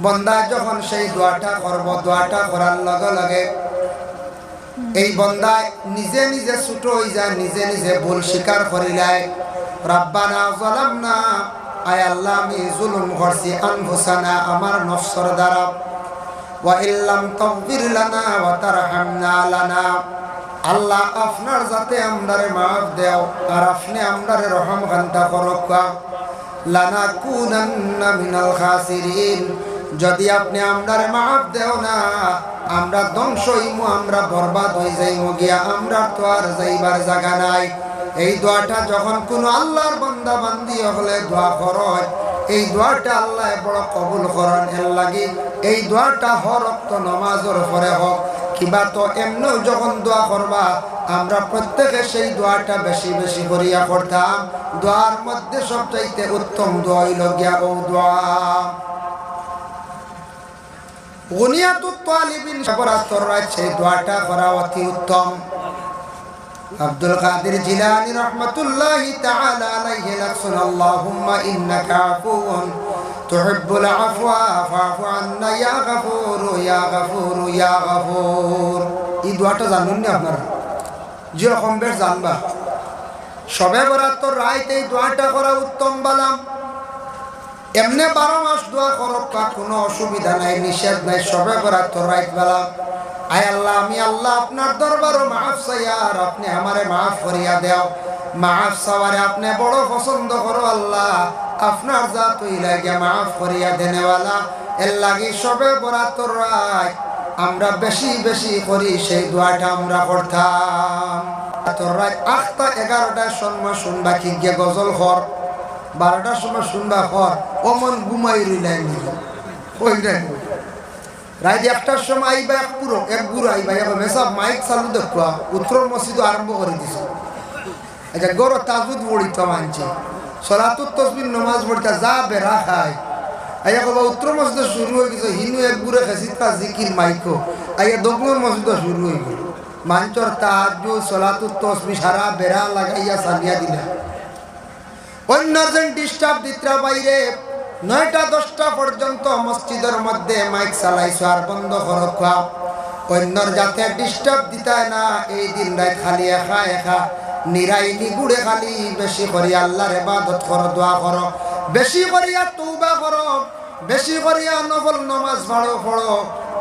বন্দা যখন সেই দোয়াটা করব, দোয়াটা করার লগে লগে এই বন্দায় নিজে নিজে ছুট হয়ে যায়, নিজে নিজে ভুল স্বীকার করিলাই রাব্বানা আল্লাহ আমার আপনার যাতে আমরারে মাফ দেও, আর আপনি আমরারে রহম খান্তা করক লানা কুনান্না মিনাল খাসিরিন। যদি আপনি আমরারে মাফ দেও না, আমরা ধ্বংস হইমু, আমরা বরবাদ হয়ে যাইমু গিয়া, আমরা তো আর যাইবার জায়গা নাই। এই দোয়াটা যখন কোনো আল্লাহর বান্দা বান্দি হলে দোয়া করয় এই দোয়াটা আল্লাহ বড় কবুল করেন। এর লাগি এই দোয়াটা হরক্ত নমাজের পরে হোক কিবা তো এমনিও যখন দোয়া করবা, আমরা প্রত্যেকে সেই দোয়াটা বেশি বেশি করিয়া করতাম। দোয়ার মধ্যে সবচাইতে উত্তম দোয়া হইল গিয়া ও দোয়া করা অতি উত্তম। আব্দুল কাদের জিলানি রহমতুল্লাহ তুহিব্বুল আফওয়া ফাফু আন্না, ইয়া গফুর ইয়া গফুর ইয়া গফুর। এই দোয়াটা জানুন না আপনারা? যেরকম বেশ জানবা। সবে বরাত্তর রাইতে এই দোয়াটা করা উত্তম বালাম। এমনি বারো মাস দোয়া করক কোনো অসুবিধা নাই, নিষেধ নাই, সবে বরাত্তর রাইত বেলা আয় আল্লাহ, আমি আল্লাহ আপনার দরবারও মাফ চাই, আর আপনি আমারে মাফ করিয়া দেও। মাফ চাওয়ারে আপনি বড় পছন্দ করো আল্লাহ। আপনার যা তুই লাগে মাফ করিয়া দেনেওয়ালা। এর লাগি সবে বরাতর রায় আমরা বেশি বেশি করি, সেই দোয়াটা আমরা করতাম। আটটা এগারোটার সময় শুনবা কি গিয়ে গজল হর। বারোটার সময় শুনবা হর, অমন ঘুমাই রইলাই নিজে ওইটাই রাত একটার সময় আইবা এক পুরো, এক গুরু আইবা এবার মেসব মাইক চালু দেখবা উত্তর মসজিদ আরম্ভ করে দিছে। আচ্ছা গর তাজুদ পড়িত মানছে। সলাতুর তসবির নমাজ পড়িতা যা বেড়া খায়। আইয়া কবা উত্তর মসজিদ শুরু হয়ে গেছে হিনু এক গুরে খেসিত তা জিকির মাইকো। আইয়া দক্ষিণ মসজিদ শুরু হয়ে গেল। মাঞ্চর তাজু সলাতুর তসবি সারা বেড়া লাগাইয়া সালিয়া দিলা। অন্যজন ডিস্টার্ব দিত্রা বাইরে নয়টা, দশটা পর্যন্ত মসজিদের মধ্যে মাইক চালাইছো আর বন্ধ করো খাও অন্যর যাতে ডিস্টার্ব দিতায় না, এই দিন রাত খালি একা একা। নিরাই নিগুড়ে খালি বেশি করি আল্লাহর এবাদত করো, দোয়া করো। বেশি করিয়া তৌবা করো, বেশি করিয়া নফল নমাজ ভাড়ো পড়ো।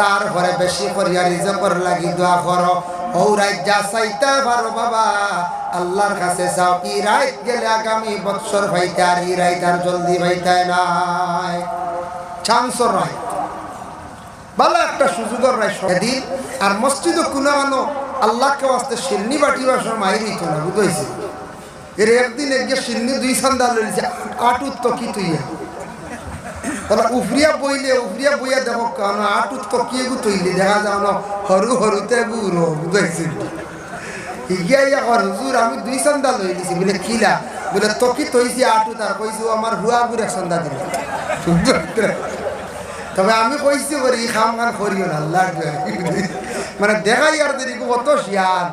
তারপরে বেশি করিয়া রিজকর লাগি দোয়া করো। ও যা চাইতে পারো বাবা, আল্লাহর কাছে যাও। ই রাত গেলে আগামী বৎসর ভাইতে আর ই রাত আর জলদি ভাইতে নাই। চান্সর রায় ভালো একটা সুযোগের রায় সেদিন আর মসজিদ কোনো আনো আল্লাহকে আসতে সিন্নি বাটি বাসন মাইরি তো না বুঝেছি এর একদিন একগে সিন্নি দুই সন্ধ্যা লইছে আটুত তো কি তুই তাহলে উফরিয়া বইলে, উফরিয়া বইয়া দেখো কেন আটুত তো কি এগু তৈলি দেখা যাও না সরু সরুতে গুড়ো বুঝাইছি? ইগিয়া ইয়া কর, হুজুর, আমি দুই সন্ধ্যা লই দিছি, বলে, কিলা? বলে তো কি তৈছি আটু তার কইছি আমার হুয়া গুড়ে সন্ধ্যা দিল। তবে আমি কইছি করি খাম খান করিও না, আল্লাহ মানে দেখাই আর দেরি কত শিয়ান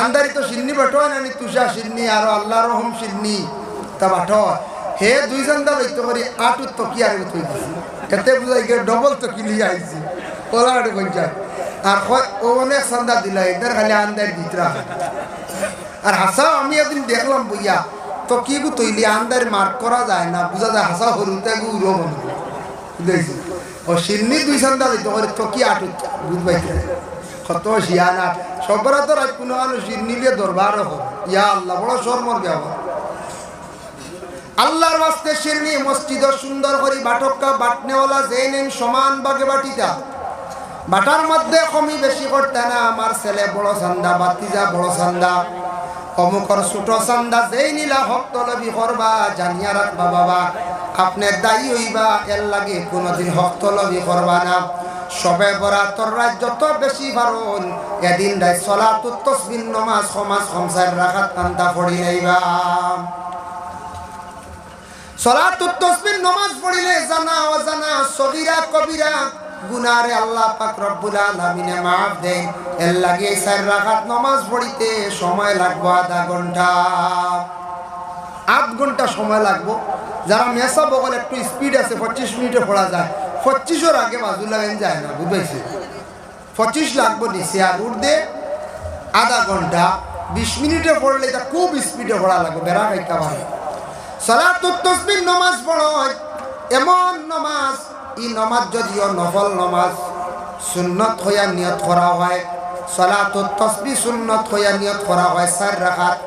আন্দারি তো সিন্নি বাটো নানি তুষা সিন্নি, আর আল্লাহ রহম সিন্নি, তা বাটো হে দুই সন্ধ্যা লইতে করি আটুর তো কি আর এতে বুঝাই গিয়ে ডবল তো কিলি আইছি। ওলা আটে কইছা আর অনেক সন্ধ্যা দিলা, এদের খালি আন্দার ভিতরা। আর হাসাও, আমি একদিন দেখলাম বইয়া, তো কি গু তৈলি আন্দার মার্ক করা যায় না, বুঝা যায় হাসা হরুতে গু উড়ো বন্ধ বুঝাইছি। ও সিন্নি দুই সন্ধ্যা দিতে করে তো কি আটু বুঝবাই কত শিয়ানা সবর তো রাত কোনো আলো সিন্নিলে দরবার হোক ইয়া আল্লাহ, বড় শর্মর ব্যবহার। আল্লাহর বাস্তে শিরনি মসজিদ সুন্দর করি, বাটক্কা, বাটনেওয়ালা যেই নেন সমান বাগে বাটিতা। বাটার মধ্যে কমি বেশি করতে না, আমার ছেলে বড় চান্দা, বাতিজা বড় চান্দা। অমুকর ছোট চান্দা যেই নিলা, ভক্ত লবি করবা, জানিয়া রাখবা বাবা। আপনি দায়ী হইবা, এর লাগে কোনোদিন ভক্ত লবি করবা না। সবে বরাতর রাত যত বেশি পারুন এদিন রাত চলা তো তসবিন নমাজ সমাজ সংসার রাখাত কান্তা পড়ি নাইবা সলাতুত তসবির নমাজ পড়িলে জানা অজানা সগীরা কবিরা গুনারে আল্লাহ পাক রব্বুল আলামিনে মাফ দেন। এর লাগে চার রাকাত নমাজ পড়িতে সময় লাগবো আধা ঘণ্টা। আধ ঘণ্টা সময় লাগবো। যারা মেসা বগল একটু স্পিড আছে, পঁচিশ মিনিটে পড়া যায়। পঁচিশের আগে বাজু লাগাইন যায় না, বুঝাইছে। পঁচিশ লাগবো নিচে আর উঠতে আধা ঘণ্টা, বিশ মিনিটে পড়লে এটা খুব স্পিডে পড়া লাগবে বেড়া খাইতে পারে। সলাতুত তসবির নমাজ পড়ো, এমন নমাজ, ই নমাজ যদিও নফল নমাজ, সুন্নত হইয়া নিয়ত করা হয়। সলাতুত তসবি সুন্নত হইয়া নিয়ত করা হয়, চার রাখাত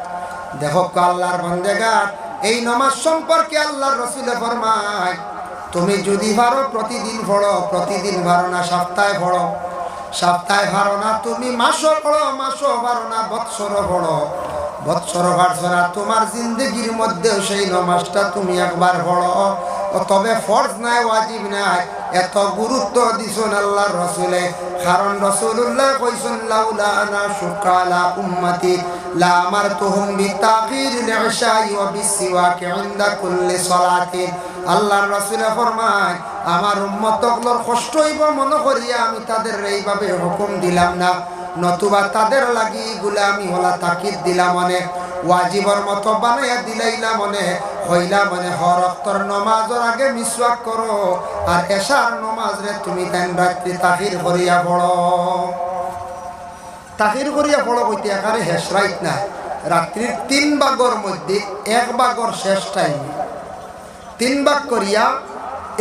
দেখো, আল্লাহর বন্দেগার এই নমাজ সম্পর্কে আল্লাহর রসুলে ফরমায় তুমি যদি পারো প্রতিদিন পড়ো প্রতিদিন পারো না, সপ্তাহে পড়ো সপ্তাহে পারো না, তুমি মাসও পড়ো মাসও পারো না, বৎসরও পড়ো বৎসর পারছ না তোমার জিন্দগির মধ্যেও সেই নমাজটা তুমি একবার পড়ো তবে ফরজ নাই, ওয়াজিব নাই। এত গুরুত্ব দিছুন আল্লাহর রসুলে। কারণ রসুল্লাহ কইসুন লাউলা আনা শুকালা উম্মতি। লা আমারতুহুম বিতাখির লিশাই ওয়া বিসিওয়াকি ইনদা কুল্লি সালাতিন। আল্লাহর রসুলে ফরমায়, আমার উম্মতগুলোর কষ্ট হইব, মনে করিয়া আমি তাদের এইভাবে হুকুম দিলাম না। নতুবা তাদের লাগি গুলা আমি হলা তাকিদ দিলাম অনেক। ওয়াজিবর মতো বানাইয়া দিলাইলা মনে হইলা মনে হরক্তর নমাজের আগে মিসওয়াক করো, আর এশার নমাজ রে তুমি দেন রাত্রি তাহির করিয়া পড়ো। তাহির করিয়া পড়ো কইতে একারে হেস রাইত না। রাত্রির তিন ভাগর মধ্যে এক ভাগর শেষ টাইম। তিন ভাগ করিয়া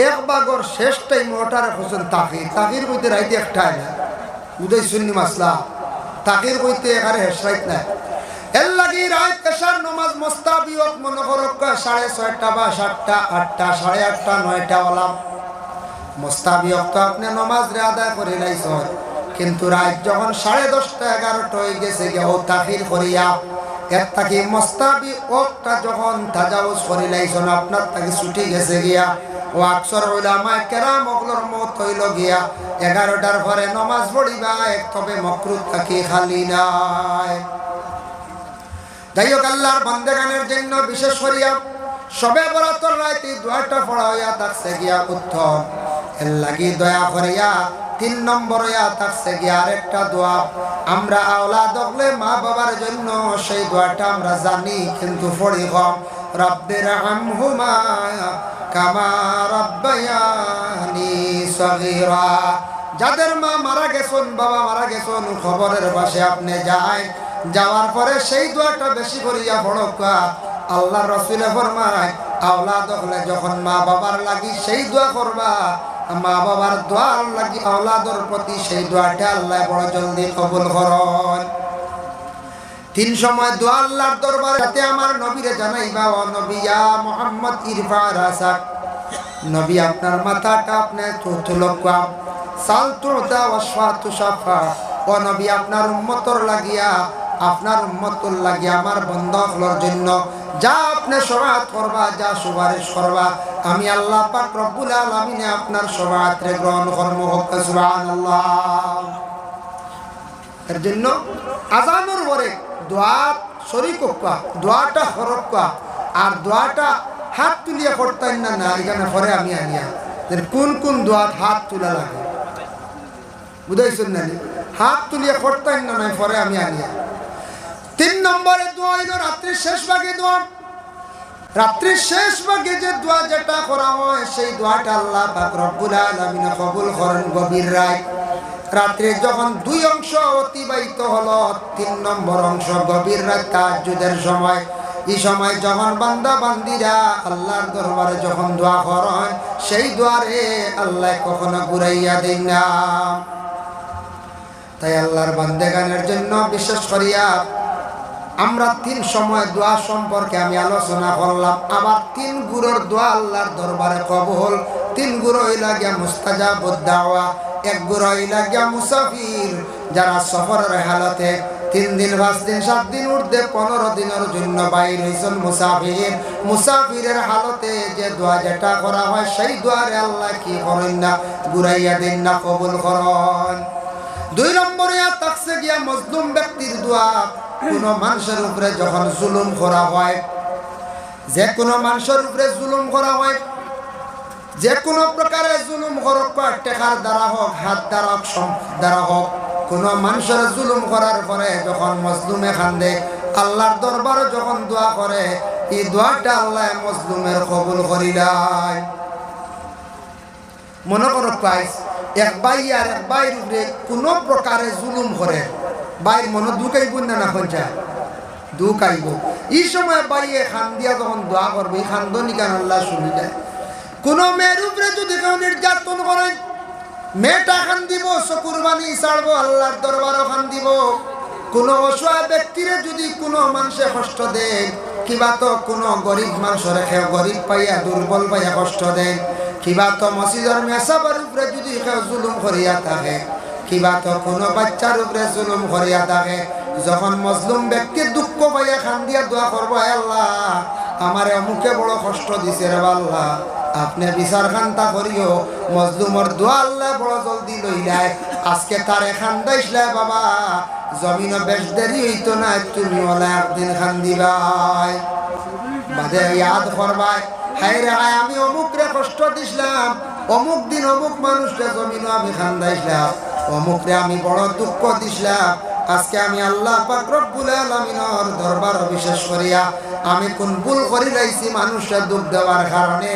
এক ভাগর শেষ টাইম ওটার খুঁজছেন তাহির তাহির কইতে রাইতে একটা না উদয় শুনি মাসলা। তাকির কইতে এখানে হেসরাইত নাই। এর লাগি নমাজ সাড়ে ছয়টা বা সাতটা সাড়ে নয়টা আপনি কিন্তু রাত যখন সাড়ে দশটা, এগারোটা হয়ে গেছে গে ও তাকির করিয়া এর তাকি মোস্তাবি ওটা আপনার তাকে ছুটি গেছে গিয়া, ও আকসর ওলামায় কেরাম হইল গিয়া, এগারোটার পরে নমাজ পড়িবা, এক তবে থাকি খালি নাই। যাই হোক আল্লাহর বন্দেগানের জন্য বিশেষ করিয়া সবে বরাতর রাইতে দোয়াটা পড়া হইয়া থাকছে গিয়া উত্তম। এর লাগি দয়া করিয়া তিন নম্বর থাকছে আরেকটা দোয়া। আমরা আওলা দখলে মা বাবার জন্য সেই দোয়াটা আমরা জানি, কিন্তু পড়ি কম। রব্বের আমহুমা কামা রব্বায়ানি সগীরা। যাদের মা মারা গেছেন, বাবা মারা গেছেন, খবরের পাশে আপনি যায়। যাওয়ার পরে সেই দোয়াটা বেশি করিয়া পড়কা আল্লাহ রসুলে ফরমায় আওলা দখলে যখন মা বাবার লাগি সেই দোয়া করবা। মা বাবার দোয়ার লাগি আওলাদর প্রতি সেই দোয়াটা আল্লাহ বড় জলদি কবুল করন। তিন সময় দোয়া আল্লাহর দরবারে যাতে আমার নবীরে জানাইবা, ও নবিয়া মোহাম্মদ, ইরফা রাসাক নবী, আপনার মাথাটা আপনি তুলকা সাল তুলতা ওয়াসফা তুষাফা ও নবী, আপনার উম্মতর লাগিয়া, আপনার উম্মতর লাগিয়া আমার বন্ধকলর জন্য যা আপনি সবাত করবা, যা সুপারিশ করবা, আমি আল্লাহ পাক রব্বুল আলামিনে আপনার সবাতরে গ্রহণ কর্ম হোক, সুবহানাল্লাহ। এর জন্য আজানোর পরে দোয়া শরিক হোকা দোয়াটা হরক্কা আর দোয়াটা হাত তুলিয়া করতেন না না, এখানে পরে আমি আনিয়া। কোন কোন দোয়াত হাত তোলা লাগে? বুঝাইছেন না হাত তুলিয়া করতেন না নাই পরে আমি আনিয়া। তিন নম্বরে দোয়া হইল, রাত্রির শেষ ভাগে দোয়া। রাত্রির শেষ ভাগে যে দোয়া যেটা করা হয়, সেই দোয়াটা আল্লাহ রব্বুল কবুল করেন গভীর রায়। রাত্রে যখন দুই অংশ অতিবাহিত হলো, তিন নম্বর অংশ গভীর রাত তাহাজ্জুদের সময়। এই সময় যখন বান্দা বান্দিরা আল্লাহর দরবারে যখন দোয়া করেন সেই দোয়ারে আল্লাহ কখনো ঘুরাইয়া দেন না। তাই আল্লাহর বান্দেগানের জন্য বিশেষ করিয়া আমরা তিন সময় দোয়া সম্পর্কে আমি আলোচনা করলাম। আবার তিন গুরুর দোয়া আল্লাহর দরবারে কবল। তিন গুরু হইলা গিয়া মুস্তাজা বদাওয়া এক গুরু হইলা গিয়া মুসাফির যারা সফরের হালতে তিন দিন, পাঁচ দিন, সাত দিন উর্ধে পনেরো দিনের জন্য বাইর হয়েছেন মুসাফির। মুসাফিরের হালতে যে দোয়া যেটা করা হয়, সেই দোয়ারে আল্লাহ কি করেন না, ঘুরাইয়া দিন না, কবুল করন। দুই নম্বরে তাকসে গিয়া মজলুম ব্যক্তির দোয়া, কোন মানুষের উপরে যখন জুলুম করা হয়, যে কোনো মানুষের উপরে জুলুম করা হয়, যে কোনো প্রকারে জুলুম করক টেকার দ্বারা হোক, হাত দ্বারা হোক দ্বারা হোক, কোন মানুষের জুলুম করার পরে যখন মজলুমে খান্দে, আল্লাহর দরবারে যখন দোয়া করে, এই দোয়াটা আল্লাহ মজলুমের কবুল করিলাই মনে করো পাইস এক বাই আর এক বাইর উপরে কোনো প্রকারে জুলুম করে। বাইর মনে দুকাইব না না পঞ্চায় দুকাইব এই সময় বাইয়ে খান দিয়া যখন দোয়া করবে, এই খান্দনি কেন আল্লাহ শুনি দেয়? কোনো মেয়ের উপরে যদি কেউ নির্যাতন করেন মেয়েটা খান দিব চকুর বাণী ছাড়বো, আল্লাহর দরবারও খান দিব। কোনো অসহায় ব্যক্তিরে যদি কোনো মানুষে কষ্ট দেয়, কিবা তো কোনো গরিব মানুষ রেখে গরিব পাইয়া দুর্বল পাইয়া কষ্ট দেয়। কিবা তো মসজিদের মেসাবার উপরে যদি কেউ জুলুম করিয়া থাকে কিবা তো কোনো বাচ্চার উপরে জুলুম করিয়া থাকে যখন মজলুম ব্যক্তি দুঃখ পাইয়া খান দিয়া করব "হে আল্লাহ আমারে অমুকে বড় কষ্ট দিছে রে আল্লাহ, আপনি বিচার খান্তা করিও মজলুমর দোয়া আল্লাহ বড় জলদি লইলায় আজকে তার এখান দাইসলাই বাবা জমিন বেশ দেরি হইতো না তুমি ওলা একদিন খান বাদে ইয়াদ করবাই হাই রে হাই আমি অমুক রে কষ্ট দিছিলাম। অমুক দিন অমুক মানুষকে জমিন আমি খান দাইছিলাম অমুক রে আমি বড় দুঃখ দিছিলাম। আজকে আমি আল্লাহ পাক রব্বুল আলামিনের দরবার বিশেষ করিয়া, আমি কোন ভুল করি লাইছি মানুষের দুঃখ দেওয়ার কারণে,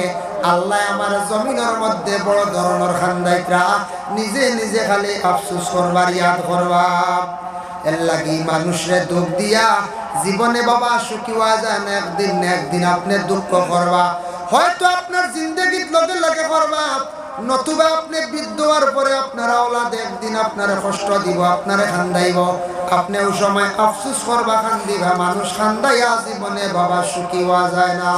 আল্লাহ আমার জমিনের মধ্যে বড় ধরনের খান্দাইকরা নিজে নিজে খালি আফসোস করবার ইয়াদ করবা মানুষরে দুঃখ দিয়া জীবনে বাবা সুখী হওয়া যায় না, একদিন না একদিন আপনি দুঃখ করবা। হয়তো আপনার জিন্দগির লগে লগে করবা, নতুবা আপনি বৃদ্ধ হওয়ার পরে আপনারা ওলাদ একদিন আপনারা কষ্ট দিব, আপনারা খান্দাইব। আপনি ওই সময় আফসুস করবা, খান্দিবা, মানুষ খান্দাইয়া জীবনে বাবা সুখী হওয়া যায় না।